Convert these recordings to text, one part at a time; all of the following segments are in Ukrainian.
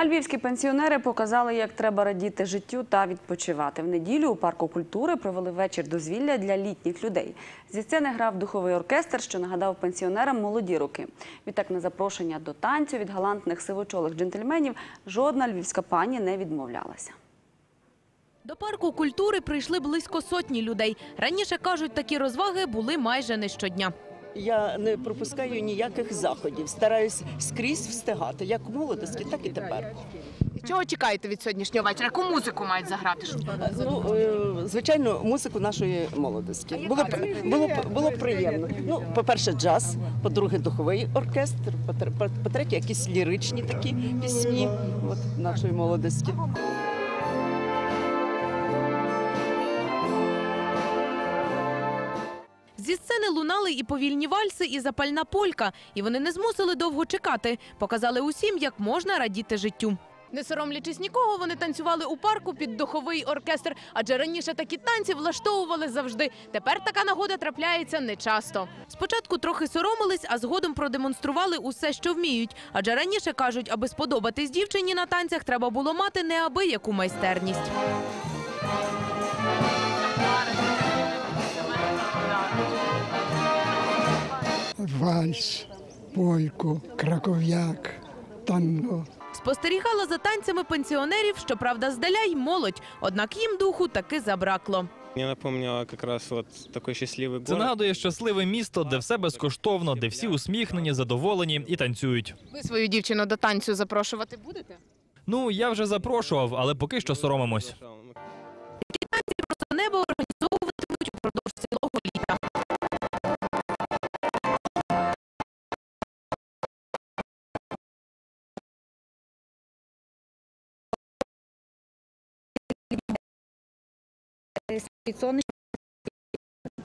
А львівські пенсіонери показали, як треба радіти життю та відпочивати. В неділю у парку культури провели вечір дозвілля для літніх людей. Зі сцени грав духовий оркестр, що нагадав пенсіонерам молоді роки. Відтак на запрошення до танцю від галантних сивочолих джентльменів жодна львівська пані не відмовлялася. До парку культури прийшли близько сотні людей. Раніше кажуть, такі розваги були майже не щодня. Я не пропускаю ніяких заходів. Стараюсь скрізь встигати, як в молодості, так і тепер. Чого чекаєте від сьогоднішнього вечора? Яку музику мають заграти? Ну, е, звичайно, музику нашої молодості. Було б було б було б приємно. Ну, по-перше, джаз, по-друге, духовий оркестр, по-тре- по- по-третє, якісь ліричні такі пісні от, нашої молодості. Зі сцени лунали і повільні вальси, і запальна полька. І вони не змусили довго чекати. Показали усім, як можна радіти життю. Не соромлячись нікого, вони танцювали у парку під духовий оркестр, адже раніше такі танці влаштовували завжди. Тепер така нагода трапляється нечасто. Спочатку трохи соромились, а згодом продемонстрували усе, що вміють. Адже раніше кажуть, аби сподобатись дівчині на танцях, треба було мати неабияку майстерність. Вальс, польку, краков'як, танго. Спостерігала за танцями пенсіонерів, щоправда, здаля й молодь. Однак їм духу таки забракло. Мне напомнило как раз вот такой счастливый Це нагадує щасливе місто, де все безкоштовно, де всі усміхнені, задоволені і танцюють. Ви свою дівчину до танцю запрошувати будете? Ну я вже запрошував, але поки що соромимось. Просто небо під сонечком,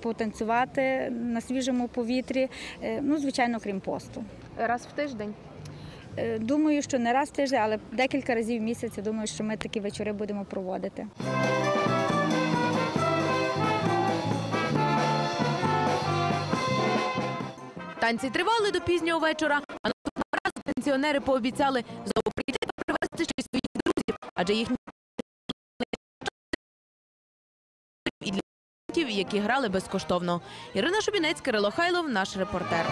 потанцювати на свіжому повітрі. Е, Ну, звичайно, крім посту. Раз в тиждень. Е, Думаю, що не раз в тиждень, але декілька разів в місяць. Думаю, що ми такі вечори будемо проводити. Танці тривали до пізнього вечора, а наступного разу пенсіонери пообіцяли знову прийти та привезти ще й своїх друзів, адже їхні проєктів, які грали безкоштовно. Ірина Шубінець, Кирило Хайлов, наш репортер.